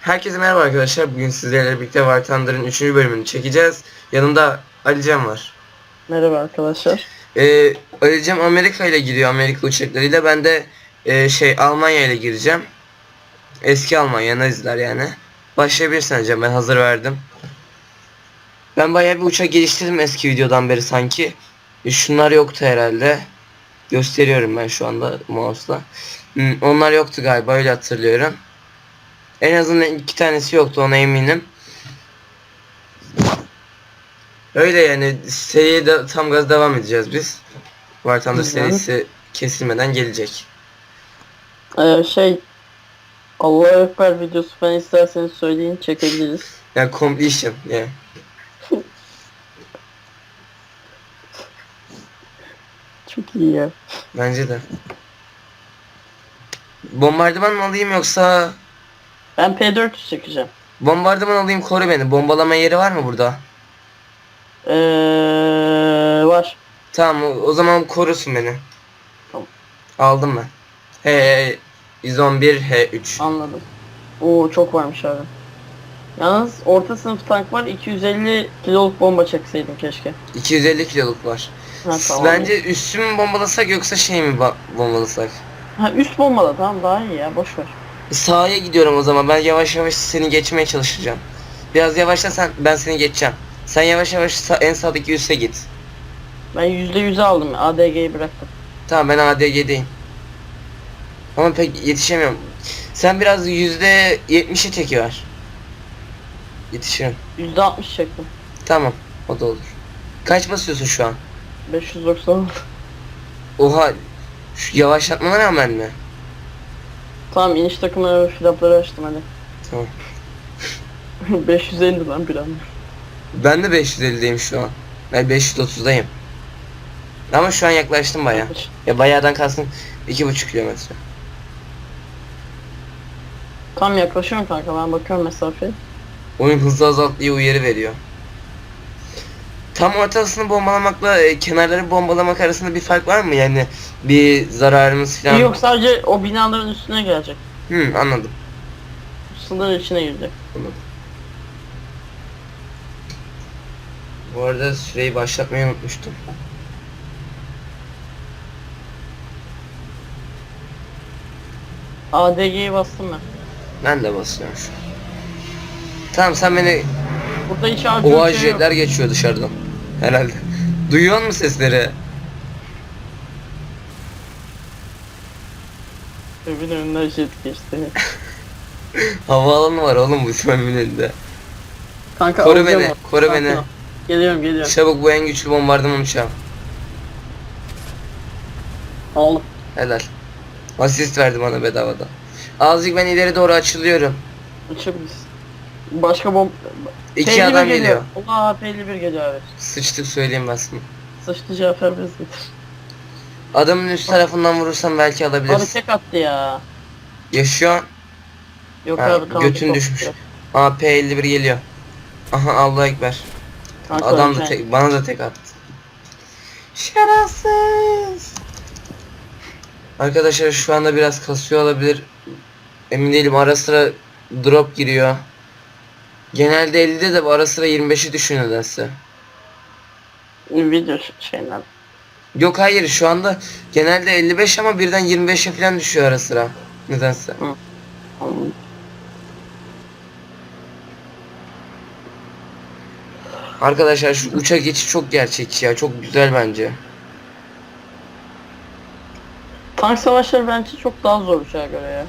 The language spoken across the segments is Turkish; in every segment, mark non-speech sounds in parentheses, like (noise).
Herkese merhaba arkadaşlar. Bugün sizlerle birlikte War Thunder'ın 3. bölümünü çekeceğiz. Yanımda Alican var. Merhaba arkadaşlar. Ee, Alican Amerika ile gidiyor Amerika uçaklarıyla. Ben de e, şey Almanya ile gireceğim. Eski Almanya Naziler yani. Başlayabilirsin Alican ben hazır verdim. Ben bayağı bir uçak geliştirdim eski videodan beri sanki. E, şunlar yoktu herhalde. Gösteriyorum ben şu anda mouse'la. Hmm, onlar yoktu galiba öyle hatırlıyorum. En azından iki tanesi yoktu ona eminim. Öyle yani seriye de tam gaz devam edeceğiz biz. War Thunder serisi kesilmeden gelecek. Ee, şey Allah Ekber videosu falan isterseniz söyleyin çekebiliriz. Yani completion yani. Çok iyi ya. Bence de. Bombardıman mı alayım yoksa Ben P400 çekeceğim. bombardıman alayım koru beni. Bombalama yeri var mı burada? Ee, var. Tamam o- o zaman korusun beni. Tamam. Aldım ben. H 111 H3. Anladım. Oo çok varmış abi. Yalnız orta sınıf tank var 250 kiloluk bomba çekseydim keşke. 250 kiloluk var. Ha, tamam. Bence üstü mü bombalasak yoksa şey mi ba- bombalasak? Ha üst bombala tamam daha iyi ya boş ver. Sağa gidiyorum o zaman. Ben yavaş yavaş seni geçmeye çalışacağım. Biraz yavaşla sen ben seni geçeceğim. Sen yavaş yavaş sağ- en sağdaki üste git. Ben %100'e aldım ADG'yi bıraktım. Tamam ben ADG'deyim. Ama pek yetişemiyorum. Sen biraz yüzde yetmişe çekiyor. Yetişirim. %60 çektim. Tamam o da olur. Kaç basıyorsun şu an? 590 Oha şu yavaşlatmana rağmen mi? Tamam iniş takımları flapları açtım hadi. Tamam. (laughs) 550 lan bir anda. Ben de 550'deyim şu an. Ben 530'dayım. Ama şu an yaklaştım baya. Ya bayağıdan kalsın 2,5 kilometre. Tam yaklaşıyorum kanka ben bakıyorum mesafeye. Oyun hızlı azalt diye uyarı veriyor. Tam ortasını bombalamakla e, kenarları bombalamak arasında bir fark var mı? Yani bir zararımız falan. Yok sadece o binaların üstüne gelecek. Hı, anladım. Sınır içine girecek. anladım. Bu arada süreyi başlatmayı unutmuştum. ADG'yi bastım ben. Ben de basıyorum şu an. Tamam sen beni Burada hiç harcı şey yok. OAJ'ler geçiyor dışarıdan. Herhalde. Duyuyor musun sesleri? Evin önünden jet geçti. (laughs) Havaalanı var oğlum bu Sümem'in önünde. Kanka Koru alacağım beni, o. koru Sakin beni. Geliyorum geliyorum. Çabuk bu en güçlü bombardıman uçağı. Oğlum. Helal. Asist verdi bana bedavada. Azıcık ben ileri doğru açılıyorum. Uçabiliriz. Başka bomb... İki P51 adam geliyor. Allah P51 geliyor abi. Sıçtık söyleyeyim ben sana. Sıçtı Cafer biz getir. Adamın üst tarafından vurursam belki Abi tek attı ya. Yaşıyor. Yok Ha, abi tamam. götün çok düşmüş. güzel. Aa P51 geliyor. Aha Allah ekber. Kanka Adam da öleceksin. tek, bana da tek attı. Şerefsiz. Arkadaşlar şu anda biraz kasıyor olabilir. Emin değilim ara sıra drop giriyor. Genelde 50'de de bu ara sıra 25'i düşüyor nedense. Video şeyinden. Yok hayır şu anda genelde 55 ama birden 25'e falan düşüyor ara sıra. Nedense. Anladım. Arkadaşlar şu uçak geçişi çok gerçekçi ya. Çok güzel bence. Tank savaşları bence çok daha zor uçağa göre ya.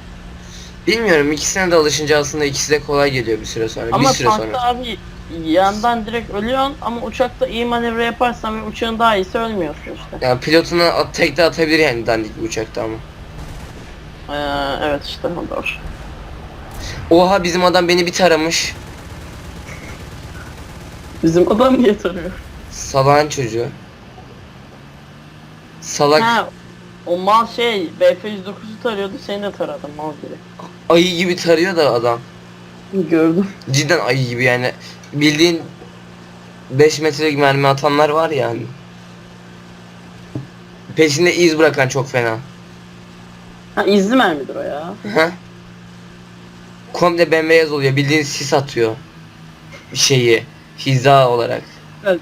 Bilmiyorum ikisine de alışınca aslında ikisi de kolay geliyor bir süre sonra. Ama bir süre tankta sonra. abi yandan direkt ölüyorsun ama uçakta iyi manevra yaparsan ve uçağın daha iyisi ölmüyorsun işte. Yani pilotuna at, tek de atabilir yani dandik bir uçakta ama. Ee, evet işte o doğru. Oha bizim adam beni bir taramış. Bizim adam niye tarıyor? Salağın çocuğu. Salak Ha, o mal şey BF-109'u tarıyordu seni de taradı mal gibi. Ayı gibi tarıyor da adam. Gördüm. Cidden ayı gibi yani. Bildiğin 5 metrelik mermi atanlar var yani. Peşinde iz bırakan çok fena. Ha izli mermidir o ya. Hı. Komple bembeyaz oluyor. Bildiğin sis atıyor. Şeyi. Hiza olarak. Evet.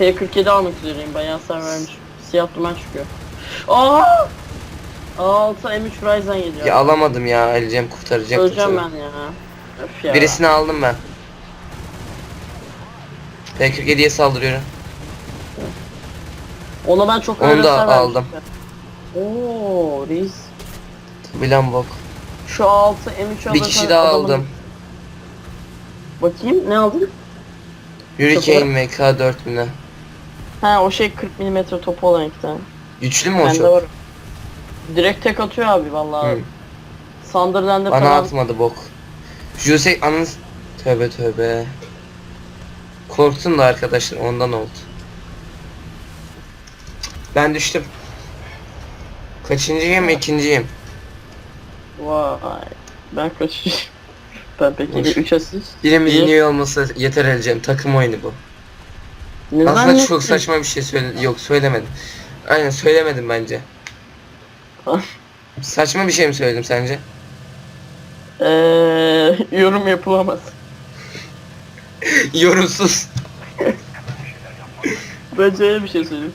P47 almak üzereyim. Bayağı hasar vermiş. Siyah duman çıkıyor. Aa! A6 M3 Ryzen geliyor. Ya alamadım ya. Alacağım kurtaracaktım. Öleceğim ben ya. Öf ya. Birisini aldım ben. P47'ye saldırıyorum. Ona ben çok Onu da aldım. Oo reis. Bilen bok. Şu A6 M3 Bir kişi daha aldım. Bakayım ne aldın? Hurricane MK4 mü ne? Ha o şey 40 mm topu olan iki tane. Güçlü mü o Bende çok? var. Direkt tek atıyor abi vallahi. Hı. Sunderland'e Bana falan atmadı bok. Jose anın tövbe tövbe. Korktun da arkadaşlar ondan oldu. Ben düştüm. Kaçıncıyım? ikinciyim. Vay. Ben kaç (laughs) Ben peki Hoş. 3 asist. Birimiz İyi. niye olmasa yeter eleceğim. Takım oyunu bu. Ne Aslında çok saçma bir şey söyle yok söylemedim. Aynen söylemedim bence. Saçma bir şey mi söyledim sence? Eee yorum yapılamaz. (laughs) Yorumsuz. (laughs) Bence öyle bir şey söyleyeyim.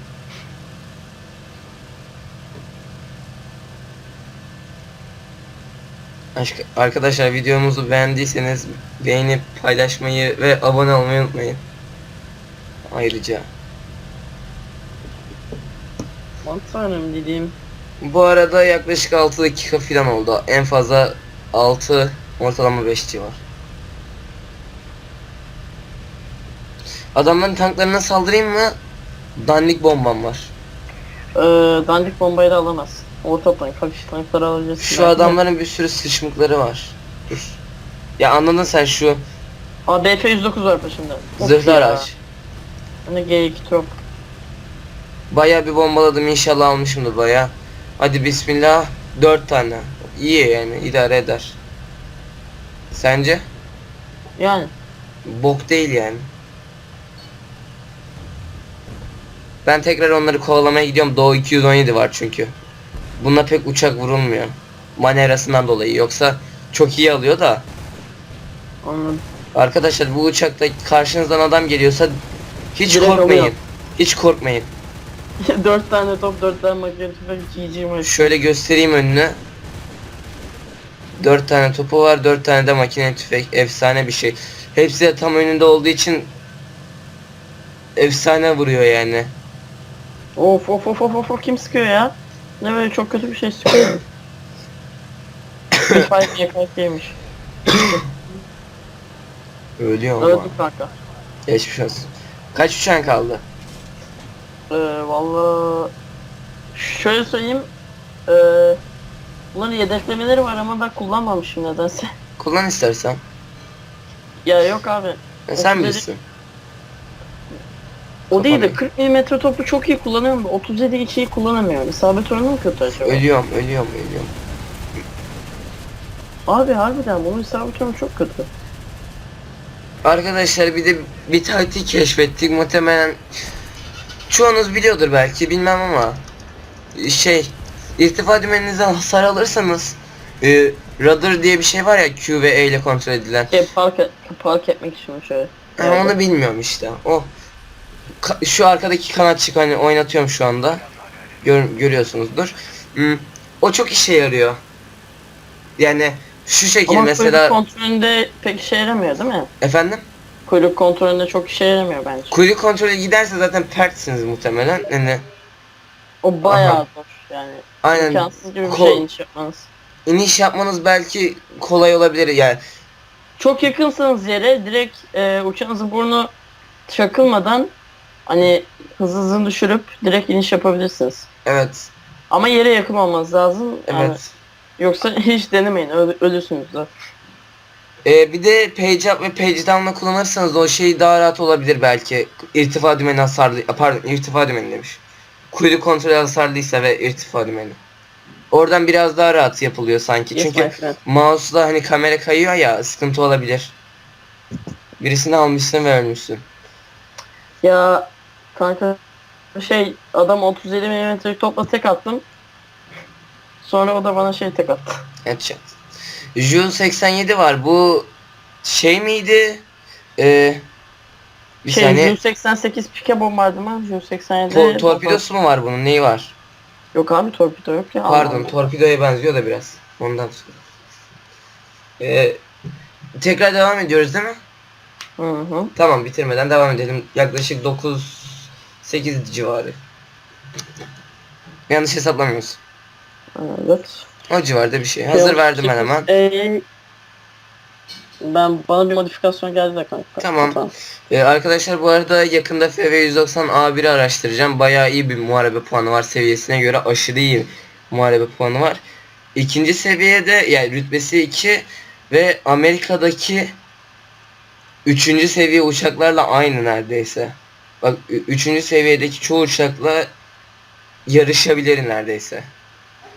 Aşk- Arkadaşlar videomuzu beğendiyseniz beğenip paylaşmayı ve abone olmayı unutmayın. Ayrıca. Aman tanrım dediğim. Bu arada yaklaşık 6 dakika falan oldu. En fazla 6 ortalama 5 civar. Adamların tanklarına saldırayım mı? Dandik bombam var. Eee dandik bombayı da alamaz. Orta tank, hafif tankları alacağız. Şu adamların bir sürü sıçmıkları var. Dur. Ya anladın sen şu Aa DF109 var peşimde. Zırhlı araç. Hani G2 trop. Baya bir bombaladım inşallah almışımdır baya. Hadi bismillah. 4 tane. İyi yani idare eder. Sence? Yani. Bok değil yani. Ben tekrar onları kovalamaya gidiyorum. Doğu 217 var çünkü. Bunda pek uçak vurulmuyor. Manevrasından dolayı. Yoksa çok iyi alıyor da. Anladım. Arkadaşlar bu uçakta karşınızdan adam geliyorsa hiç Direkt korkmayın. alıyor. Hiç korkmayın. (laughs) 4 tane top, 4 tane makine tüfek, GG maç. Şöyle göstereyim önünü. 4 tane topu var, 4 tane de makine tüfek. Efsane bir şey. Hepsi de tam önünde olduğu için efsane vuruyor yani. Of of of of of of, kim sıkıyor ya? Ne böyle çok kötü bir şey sıkıyor. (coughs) Fight YKK'ymiş. Ölüyor ama. Öldük kanka. Geçmiş olsun. Kaç uçağın kaldı? Ee, valla şöyle söyleyeyim. Ee, bunların yedeklemeleri var ama ben kullanmamışım nedense. (laughs) Kullan istersen. ya yok abi. E, sen Otuz bilirsin. O değil de Kafanı. 40 mm topu çok iyi kullanıyorum da 37 hiç iyi kullanamıyorum. İsabet oranı mı kötü acaba? Ölüyorum, ölüyorum, ölüyorum. Abi harbiden bunun isabet oranı çok kötü. Arkadaşlar bir de bir taktik keşfettik. Muhtemelen çoğunuz biliyordur belki bilmem ama şey irtifa dümeninizden hasar alırsanız e, rudder diye bir şey var ya Q ve E ile kontrol edilen. Şey, park, et, park etmek için şöyle. Evet. onu bilmiyorum işte. O ka- şu arkadaki kanatçık hani oynatıyorum şu anda. Gör, görüyorsunuzdur. Hmm, o çok işe yarıyor. Yani şu şekil Ama mesela kontrolünde pek işe yaramıyor değil mi? efendim Kuyruk kontrolünde çok işe yaramıyor bence. kuyruk kontrolü giderse zaten pertsiniz muhtemelen. Yani O bayağı Aha. zor yani. aynen İmkansız gibi bir Ko- şey iniş yapmanız. iniş yapmanız belki kolay olabilir yani. Çok yakınsanız yere direkt e, uçağınızın burnu çakılmadan hani hızlı hızlı düşürüp direkt iniş yapabilirsiniz. Evet. Ama yere yakın olmanız lazım. Yani Evet. yoksa (laughs) hiç denemeyin öl- ölürsünüz de. Ee, bir de page up ve page down'la kullanırsanız o şey daha rahat olabilir belki. İrtifa dümeni hasarlı, pardon irtifa dümeni demiş. Kuyruk kontrolü hasarlıysa ve irtifa dümeni. Oradan biraz daha rahat yapılıyor sanki. Yes, Çünkü mouse'la hani kamera kayıyor ya sıkıntı olabilir. Birisini almışsın ve ölmüşsün. Ya kanka şey adam 37 milimetrelik topla tek attım. Sonra o da bana şey tek attı. Headshot. Ju 87 var. Bu şey miydi? Ee, bir şey saniye. 188 pike bombardıman, 187 To- torpidosu mu var bunun? Neyi var? Yok abi torpido yok ya. Pardon, Allah. torpidoya benziyor da biraz. Ondan sonra. Ee, tekrar devam ediyoruz değil mi? Hı hı. Tamam, bitirmeden devam edelim. Yaklaşık 9 8 civarı. Yanlış hesaplamıyoruz. Evet. O civarda bir şey. Hazır verdim ben hemen. Ee, ben bana bir modifikasyon geldi de kanka. Tamam. Ee, arkadaşlar bu arada yakında FV190 A1'i araştıracağım. Bayağı iyi bir muharebe puanı var seviyesine göre aşırı iyi muharebe puanı var. İkinci seviyede yani rütbesi 2 ve Amerika'daki üçüncü seviye uçaklarla aynı neredeyse. Bak üçüncü seviyedeki çoğu uçakla yarışabilir neredeyse.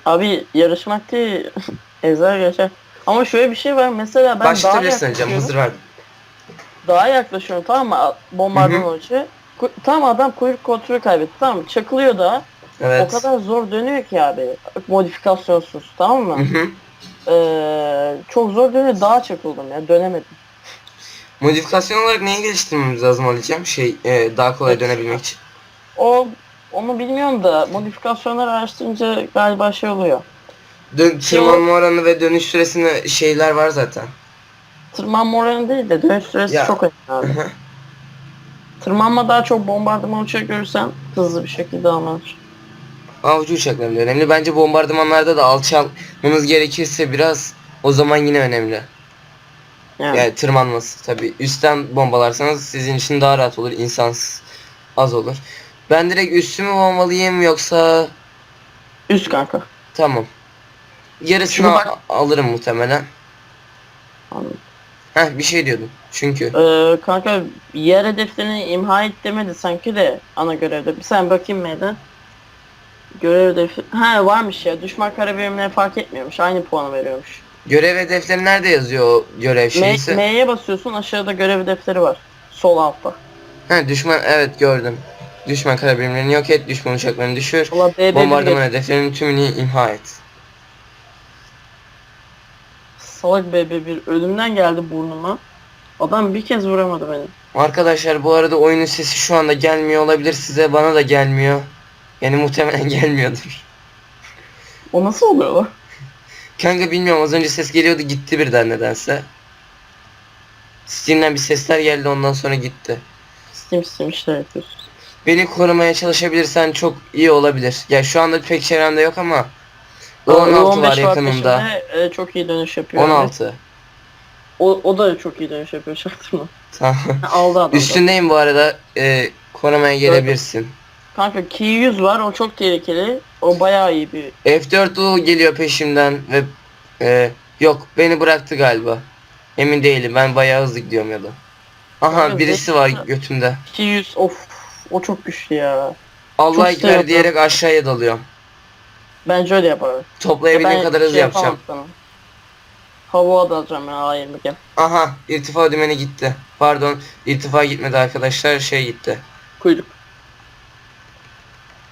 Abi yarışmak değil. (laughs) Ezer geçer. Ama şöyle bir şey var. Mesela ben daha Başlatabilirsin yaklaşıyorum. hazır verdim. Daha yaklaşıyorum tamam mı? Bombardıman. Ku- Tam adam kuyruk kontrolü kaybetti tamam mı? Çakılıyor da Evet. o kadar zor dönüyor ki abi. Modifikasyonsuz tamam mı? Hı hı. Ee, çok zor dönüyor daha çakıldım ya dönemedim. Modifikasyon olarak neyi geliştirmemiz lazım Ali'cim? Şey e, daha kolay dönebilmek için. O onu bilmiyorum da modifikasyonları araştırınca galiba şey oluyor. Dön tırmanma oranı ve dönüş süresinde şeyler var zaten. Tırmanma oranı değil de dönüş süresi Ya. çok önemli abi. Tırmanma daha çok bombardıman uçağı görürsen hızlı bir şekilde almanır. Avcı uçaklarında önemli. Bence bombardımanlarda da alçalmamız gerekirse biraz o zaman yine önemli. Yani, Yani tırmanması tabi. Üstten bombalarsanız sizin için daha rahat olur. insansız az olur. Ben direkt üstümü bombalayayım yoksa üst kanka. tamam. Yarısını Çünkü bak- alırım muhtemelen. Anladım. Heh bir şey diyordum. Çünkü Ee, kanka yer hedeflerini imha et demedi sanki de ana görevde. Bir sen bakayım meydan. Görev hedefi... Ha varmış ya. Düşman kara birimleri fark etmiyormuş. Aynı puanı veriyormuş. görev hedefleri nerede yazıyor o görev M- şeysi? M'ye basıyorsun aşağıda görev hedefleri var. Sol altta. Ha düşman evet gördüm. Düşman kara birimlerini yok et, düşman uçaklarını düşür. Valla BB1 Bombardıman hedeflerinin tümünü imha et. Salak BB1 ölümden geldi burnuma. Adam bir kez vuramadı beni. Arkadaşlar bu arada oyunun sesi şu anda gelmiyor olabilir size bana da gelmiyor. Yani muhtemelen (laughs) gelmiyordur. O nasıl oluyor lan? Kanka bilmiyorum az önce ses geliyordu gitti birden nedense. Steam'den bir sesler geldi ondan sonra gitti. Steam Steam işler yapıyorsun. Beni korumaya çalışabilirsen çok iyi olabilir. Ya şu anda pek çevremde yok ama o 16 var yakınımda. e, çok iyi dönüş yapıyor. 16. O, o da çok iyi dönüş yapıyor çaktırma. Tamam. (laughs) Aldı adam. da. Üstündeyim bu arada. Ee, korumaya gelebilirsin. Kanka Key 100 var o çok tehlikeli. O bayağı iyi bir F4U geliyor peşimden ve e, yok beni bıraktı galiba. Emin değilim ben bayağı hızlı gidiyorum ya da. Aha Kanka, birisi var götümde. Key 100 of o çok güçlü ya. Allah Çok ekber seviyorum. diyerek aşağıya dalıyorum. Bence öyle yapar. Toplayabildiğim Ben kadar hızlı şey yapacağım. yapamam sana. Hava da alacağım ya A20 gel. Aha irtifa dümeni gitti. Pardon irtifa gitmedi arkadaşlar şey gitti. Kuyruk.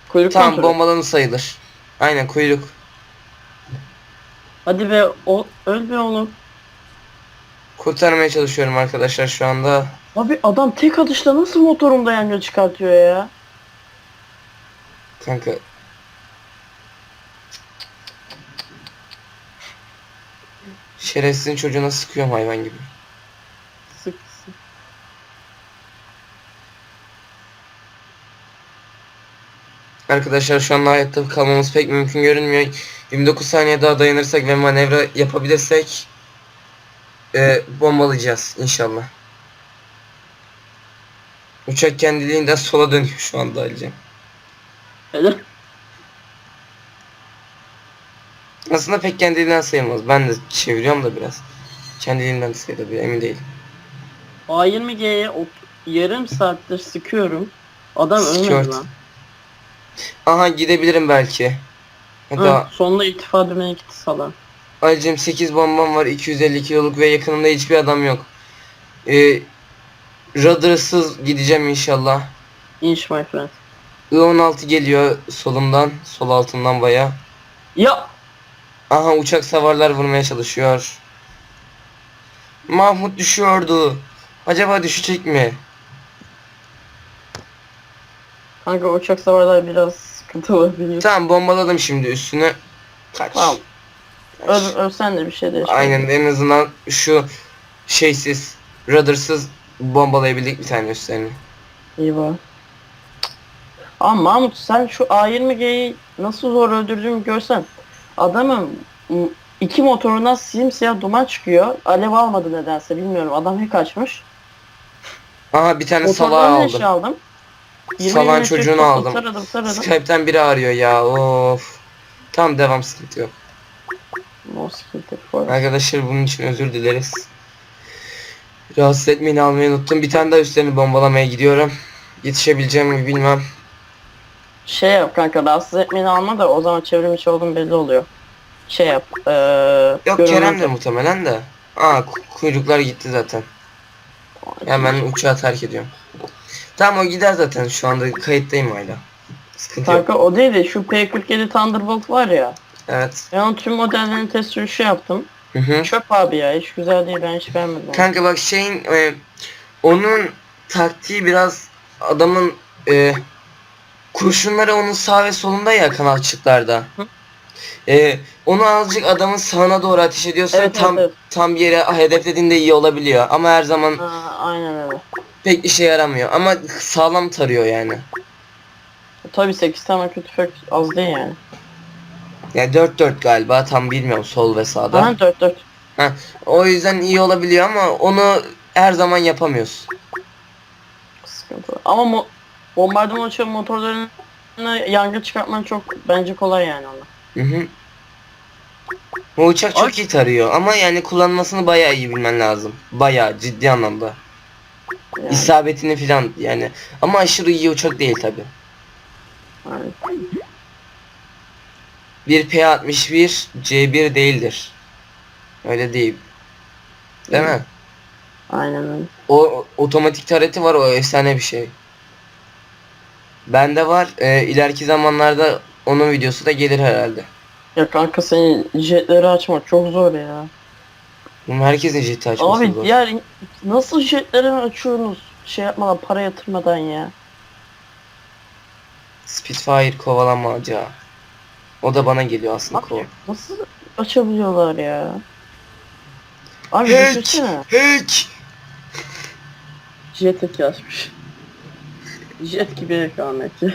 Kuyruk Tamam kontrolü. bombalanı sayılır. Aynen kuyruk. Hadi be o öl be oğlum. Kurtarmaya çalışıyorum arkadaşlar şu anda. Abi adam tek atışta nasıl motorumda yangın çıkartıyor ya? Kanka. Şerefsizin çocuğuna sıkıyorum hayvan gibi. Sık sık. Arkadaşlar şu anda hayatta kalmamız pek mümkün görünmüyor. 29 saniye daha dayanırsak ve manevra yapabilirsek e, bombalayacağız inşallah. Uçak kendiliğinden sola dönüyor şu anda Ali'ciğim. Öyle. Aslında pek kendiliğinden sayılmaz. Ben de çeviriyorum da biraz. Kendiliğinden de sayılabilir emin değilim. A20G'ye ot- yarım saattir sıkıyorum. Adam ölmedi Skört. lan. Aha gidebilirim belki. Hı, Hatta sonunda irtifa dümeni gitti salan. Ali'cim 8 bombam var 250 kiloluk ve yakınımda hiçbir adam yok. Ee, rudder'sız gideceğim inşallah. İnş my friend. I-16 geliyor solumdan, sol altından baya. Ya Aha uçak savarlar vurmaya çalışıyor. Mahmut düşüyordu. Acaba düşecek mi? kanka uçak savarlar biraz sıkıntı olabiliyor. Tamam bombaladım şimdi üstüne. Kaç. Tamam. Kaç. Öl, ölsen de bir şey değişmez. Aynen en azından şu şeysiz, rudder'sız bombalayabildik bir tane üstlerini. İyi bak. Ama Mahmut sen şu A20G'yi nasıl zor öldürdüğümü görsen. Adamın iki motorundan simsiyah duman çıkıyor. Alev almadı nedense bilmiyorum. Adam hack açmış. Aha bir tane salağı aldım. aldım. 20 Salan çocuğunu aldım. Taradım taradım. Skype'ten biri arıyor ya of. Tamam devam sıkıntı yok. No sıkıntı. Arkadaşlar bunun için özür dileriz. Rahatsız etmeyin almayı unuttum. Bir tane daha üstlerini bombalamaya gidiyorum. Yetişebileceğim mi bilmem. Şey yap kanka rahatsız etmeni alma da o zaman çevrim içi olduğun belli oluyor. Şey yap. Eee Yok görünmez- Kerem de muhtemelen de. Aa ku- kuyruklar gitti zaten. Hemen uçağı terk ediyorum. Tamam o gider zaten şu anda kayıttayım hala. Sıkıntı yok. Kanka o değil de şu P47 Thunderbolt var ya. Evet. Ben onun tüm modellerini test sürüşü yaptım. Hı hı. Çöp abi ya hiç güzel değil ben hiç beğenmedim. Kanka bak şeyin e, onun taktiği biraz adamın e, kurşunları onun sağ ve solunda ya kanatçıklarda. E, onu azıcık adamın sağına doğru ateş ediyorsan Evet, tam evet, tam yere hedeflediğinde iyi olabiliyor ama her zaman Ha, aynen öyle. pek işe yaramıyor ama sağlam tarıyor yani. Tabii 8 tane kötü tüfek az değil yani. Ya 4-4 galiba tam bilmiyorum sol ve sağda. Aha 4 4. O yüzden iyi olabiliyor ama onu her zaman yapamıyorsun. Sıkıntı. Ama mo bombardıman uçağın motorlarına yangın çıkartman çok bence kolay yani onlar. Hı hı. O uçak çok Aç. iyi tarıyor ama yani kullanmasını bayağı iyi bilmen lazım. Bayağı ciddi anlamda. Yani, İsabetini filan yani. Ama aşırı iyi uçak değil tabi. yani. Bir P61 C1 değildir. Öyle değil. Değil mi? Aynen öyle. O otomatik tareti var o efsane bir şey. Bende var. E, ileriki zamanlarda onun videosu da gelir herhalde. Ya kanka senin jetleri açmak çok zor ya. Bunu herkesin ciddi açması Abi zor. diğer nasıl jetleri açıyorsunuz şey yapmadan para yatırmadan ya. Spitfire kovalamaca. O da bana geliyor aslında kova. nasıl açabiliyorlar ya? Abi Hack! Hack! Jet hack yazmış. Jet gibi ekamet ya.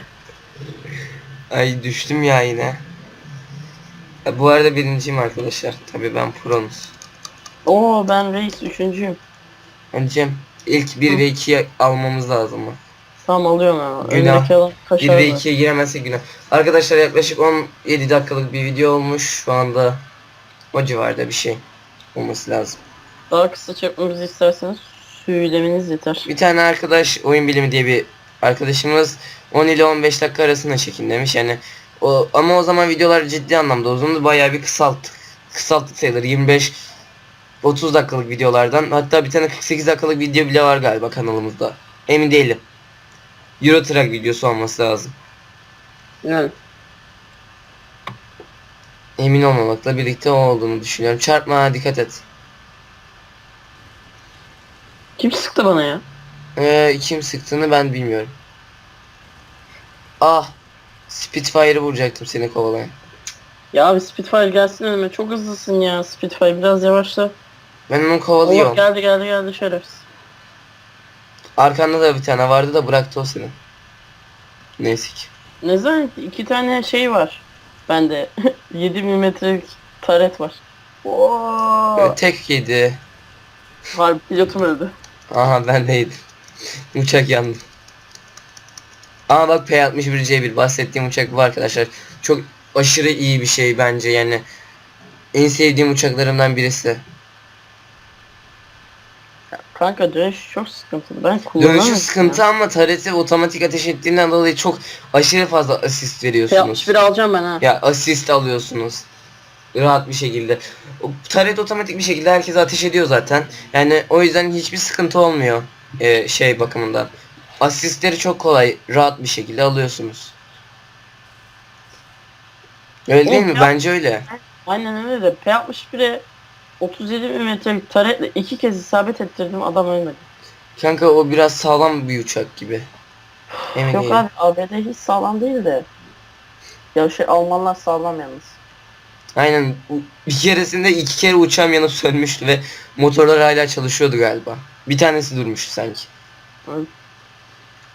Ay düştüm ya yine. Ya bu arada birinciyim arkadaşlar. Tabii ben pronuz. Oo ben reis üçüncüyüm. Cem ilk 1 Hı. ve 2'yi almamız lazım mı? Tamam alıyorum ben. Günah. Öndeki adam 1 kaşar ve var. 2'ye giremezsek günah. Arkadaşlar yaklaşık 17 dakikalık bir video olmuş. Şu anda o civarda bir şey olması lazım. Daha kısa çekmemizi isterseniz söylemeniz yeter. Bir tane arkadaş oyun bilimi diye bir arkadaşımız 10 ile 15 dakika arasında çekin demiş. Yani o ama o zaman videolar ciddi anlamda uzundu. Bayağı bir kısalttık. Kısalttık sayılır. 25 30 dakikalık videolardan. Hatta bir tane 48 dakikalık video bile var galiba kanalımızda. Emin değilim. Euro Truck videosu olması lazım. Yani Emin olmamakla birlikte o olduğunu düşünüyorum. Çarpma dikkat et. kim sıktı bana ya? Ee, kim sıktığını ben bilmiyorum. Ah. Spitfire'ı vuracaktım seni kovalayan. Ya abi Spitfire gelsin önüme çok hızlısın ya Spitfire biraz yavaşla. Ben onu kovalıyorum. geldi geldi geldi şerefsiz. Arkanda da bir tane vardı da bıraktı o seni. Neyse ki. Ne zaman iki tane şey var. Bende (laughs) 7 milimetrelik taret var. Oo. Tek yedi. Var pilotum öldü. Aha ben deydim. Uçak yandı. Ama bak P61C1 bahsettiğim uçak bu arkadaşlar. Çok aşırı iyi bir şey bence yani. En sevdiğim uçaklarımdan birisi. Kanka dönüş çok sıkıntılı. Ben kullanamıyorum. Dönüşü sıkıntı ama tareti otomatik ateş ettiğinden dolayı çok aşırı fazla asist veriyorsunuz. P61 alacağım ben ha. Ya asist alıyorsunuz. Rahat bir şekilde. O taret otomatik bir şekilde herkese ateş ediyor zaten. Yani o yüzden hiçbir sıkıntı olmuyor. e, şey bakımından. Asistleri çok kolay, rahat bir şekilde alıyorsunuz. Öyle değil mi? Bence öyle. Aynen öyle de P61'e 37 milimetrelik taretle iki kez isabet ettirdim adam ölmedi. Kanka o biraz sağlam bir uçak gibi. Emin Yok değilim. abi ABD hiç sağlam değil de. Ya şey Almanlar sağlam yalnız. Aynen. Bir keresinde iki kere uçağım yanıp sönmüştü ve motorlar hala çalışıyordu galiba. Bir tanesi durmuştu sanki. Evet.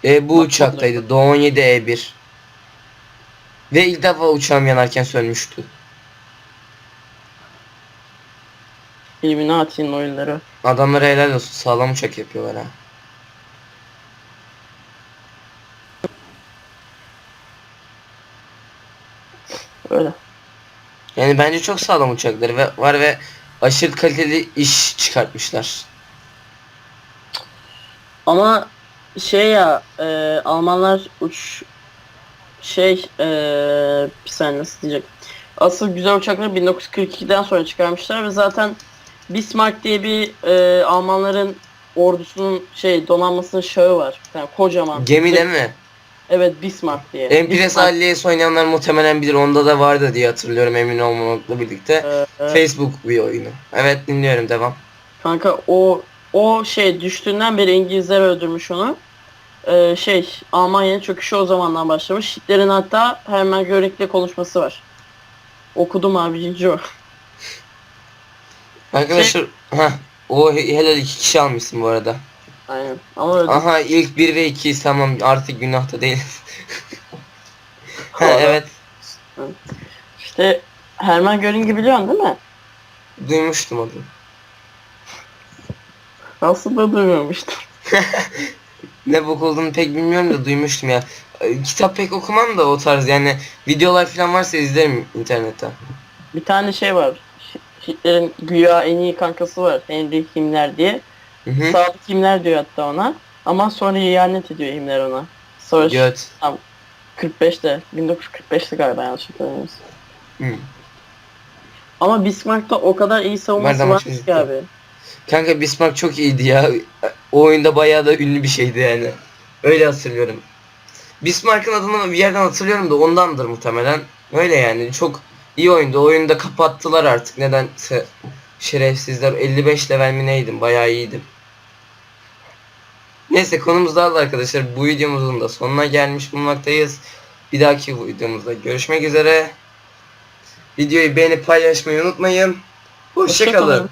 E, bu Bak, uçaktaydı. Do 17 E1. Ve ilk defa uçağım yanarken sönmüştü. Illuminati'nin oyunları. Adamlara helal olsun. Sağlam uçak yapıyorlar ha. Öyle. Yani bence çok sağlam uçakları ve var ve aşırı kaliteli iş çıkartmışlar. Ama şey ya e, Almanlar uç şey e, bir saniye nasıl diyecek. Asıl güzel uçakları 1942'den sonra çıkarmışlar ve zaten Bismarck diye bir e, Almanların ordusunun şey donanmasının şahı var. Yani kocaman. Gemide mi? Evet Bismarck diye. Empress Bismarck, Alias oynayanlar muhtemelen bilir. Onda da vardı diye hatırlıyorum emin olmamakla birlikte. e, e, Facebook bir oyunu. Evet dinliyorum devam. Kanka o o şey düştüğünden beri İngilizler öldürmüş onu. Ee, şey Almanya'nın çöküşü o zamandan başlamış. Hitler'in hatta Hermann Göring'le konuşması var. Okudum abi o. Arkadaşlar ha o he- helal iki kişi almışsın bu arada. Aynen. Ama öldü. Aha ilk 1 ve 2 tamam artık günah da değil. (laughs) ha evet İşte Hermann Göring'i biliyorsun değil mi? duymuştum adını. Aslında duymamıştım. (laughs) (laughs) Ne bok olduğunu pek bilmiyorum da duymuştum ya. Ee, Kitap pek okumam da o tarz yani videolar falan varsa izlerim internetten. Bir tane şey var. Hi- Hitler'in güya en iyi kankası var. Henry Himmler diye. Hı hı. Sadık Himmler diyor hatta ona. Ama sonra ihanet ediyor Himmler ona. Savaş Göt. 45'te. 1945'te galiba yanlış hatırlamıyorsam. Hı. Ama Bismarck'ta o kadar iyi savunması var ki abi. Kanka Bismarck çok iyiydi ya. O oyunda bayağı da ünlü bir şeydi yani. Öyle hatırlıyorum. Bismarck'ın adını bir yerden hatırlıyorum da ondandır muhtemelen. Öyle yani çok iyi oyundu. Oyunu da kapattılar artık. Nedense şerefsizler 55 level mi neydim? Bayağı iyiydim. Neyse konumuz dağıldı arkadaşlar. Bu videomuzun da sonuna gelmiş bulunmaktayız. Bir dahaki videomuzda görüşmek üzere. Videoyu beğenip paylaşmayı unutmayın. Hoşça Hoşçakalın. kalın.